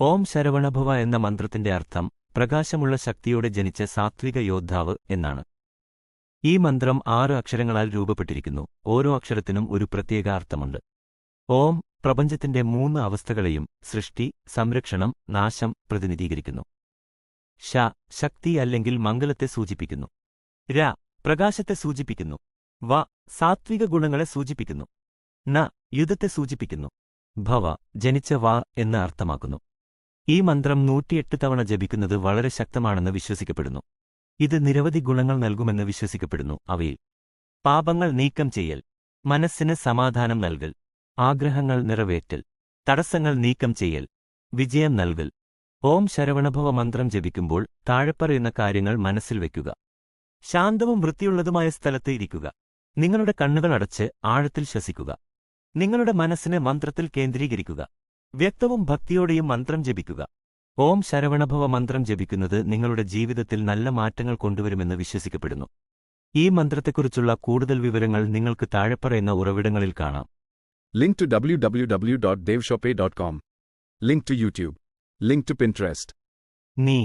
ഓം ശരവണഭവ എന്ന മന്ത്രത്തിന്റെ അർത്ഥം പ്രകാശമുള്ള ശക്തിയോടെ ജനിച്ച സാത്വിക യോദ്ധാവ് എന്നാണ്. ഈ മന്ത്രം ആറ് അക്ഷരങ്ങളാൽ രൂപപ്പെട്ടിരിക്കുന്നു. ഓരോ അക്ഷരത്തിനും ഒരു പ്രത്യേക അർത്ഥമുണ്ട്. ഓം പ്രപഞ്ചത്തിന്റെ മൂന്ന് അവസ്ഥകളെയും സൃഷ്ടി സംരക്ഷണം നാശം പ്രതിനിധീകരിക്കുന്നു. ശ ശക്തി അല്ലെങ്കിൽ മംഗലത്തെ സൂചിപ്പിക്കുന്നു. ര പ്രകാശത്തെ സൂചിപ്പിക്കുന്നു. വ സാത്വിക ഗുണങ്ങളെ സൂചിപ്പിക്കുന്നു. ന യുദ്ധത്തെ സൂചിപ്പിക്കുന്നു. ഭവ ജനിച്ച വ എന്ന് അർത്ഥമാക്കുന്നു. ഈ മന്ത്രം നൂറ്റിയെട്ട് തവണ ജപിക്കുന്നത് വളരെ ശക്തമാണെന്ന് വിശ്വസിക്കപ്പെടുന്നു. ഇത് നിരവധി ഗുണങ്ങൾ നൽകുമെന്ന് വിശ്വസിക്കപ്പെടുന്നു. അവയിൽ പാപങ്ങൾ നീക്കം ചെയ്യൽ മനസ്സിന് സമാധാനം നൽകൽ ആഗ്രഹങ്ങൾ നിറവേറ്റൽ തടസ്സങ്ങൾ നീക്കം ചെയ്യൽ വിജയം നൽകൽ. ഓം ശരവണഭവ മന്ത്രം ജപിക്കുമ്പോൾ താഴെപ്പറയുന്ന കാര്യങ്ങൾ മനസ്സിൽ വയ്ക്കുക. ശാന്തവും വൃത്തിയുള്ളതുമായ സ്ഥലത്ത് ഇരിക്കുക. നിങ്ങളുടെ കണ്ണുകൾ അടച്ച് ആഴത്തിൽ ശ്വസിക്കുക. നിങ്ങളുടെ മനസ്സിനെ മന്ത്രത്തിൽ കേന്ദ്രീകരിക്കുക. വ്യക്തവും ഭക്തിയോടെയും മന്ത്രം ജപിക്കുക. ഓം ശരവണഭവ മന്ത്രം ജപിക്കുന്നത് നിങ്ങളുടെ ജീവിതത്തിൽ നല്ല മാറ്റങ്ങൾ കൊണ്ടുവരുമെന്ന് വിശ്വസിക്കപ്പെടുന്നു. ഈ മന്ത്രത്തെക്കുറിച്ചുള്ള കൂടുതൽ വിവരങ്ങൾ നിങ്ങൾക്ക് താഴെപ്പറയുന്ന ഉറവിടങ്ങളിൽ കാണാം. Link to W W W dot Dev shoppe dot com link to YouTube link to Pinterest നീ